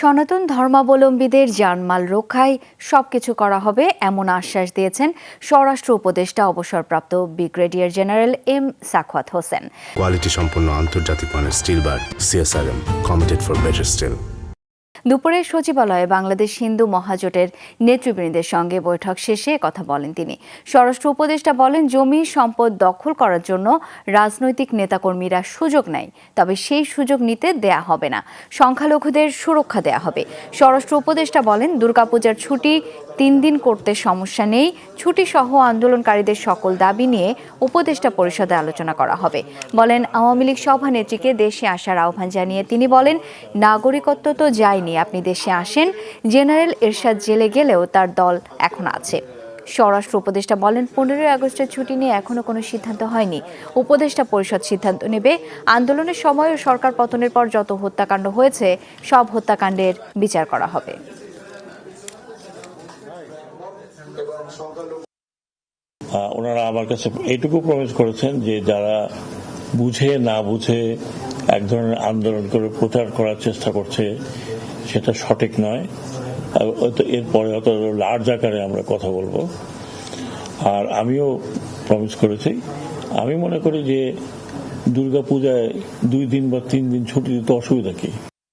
সনাতন ধর্মাবলম্বীদের জানমাল রক্ষায় সবকিছু করা হবে এমন আশ্বাস দিয়েছেন স্বরাষ্ট্র উপদেষ্টা অবসরপ্রাপ্ত brigadier general M Sakhawat Hossain. Quality সম্পন্ন আন্তর্জাতিক মানের steel bar CSRM, committed for better steel. দুপুরে সচিবালয়ে বাংলাদেশ হিন্দু মহাজোটের নেতৃবৃন্দের সঙ্গে বৈঠক শেষে কথা বলেন তিনি। স্বরাষ্ট্র উপদেষ্টা বলেন, জমি সম্পদ দখল করার জন্য রাজনৈতিক নেতাকর্মীরা সুযোগ নেয়, তবে সেই সুযোগ নিতে দেয়া হবে না। সংখ্যালঘুদের সুরক্ষা দেয়া হবে। স্বরাষ্ট্র উপদেষ্টা বলেন, দুর্গাপূজার ছুটি তিন দিন করতে সমস্যা নেই। ছুটি সহ আন্দোলনকারীদের সকল দাবি নিয়ে উপদেষ্টা পরিষদে আলোচনা করা হবে। বলেন, আওয়ামী লীগ সভানেত্রীকে দেশে আসার আহ্বান জানিয়ে তিনি বলেন, নাগরিকত্ব তো যায়নি, আপনি দেশে আসেন। জেনারেল এরশাদ জেলে গেলেও তার দল এখন আছে। স্বরাষ্ট্র উপদেষ্টা বলেন, পনেরোই আগস্টের ছুটি নিয়ে এখনও কোনো সিদ্ধান্ত হয়নি। উপদেষ্টা পরিষদ সিদ্ধান্ত নেবে। আন্দোলনের সময় ও সরকার পতনের পর যত হত্যাকাণ্ড হয়েছে, সব হত্যাকাণ্ডের বিচার করা হবে। আহ, ওনারা আমার কাছে এইটুকু প্রমিস করেছেন যে যারা বুঝে না বুঝে এক ধরনের আন্দোলন করে প্রচার করার চেষ্টা করছে সেটা সঠিক নয়। এরপরে হয়তো লার্জ আকারে আমরা কথা বলব। আর আমিও প্রমিস করেছি। আমি মনে করি যে দুর্গা পূজায় দুই দিন বা তিন দিন ছুটি দিতে অসুবিধা কি?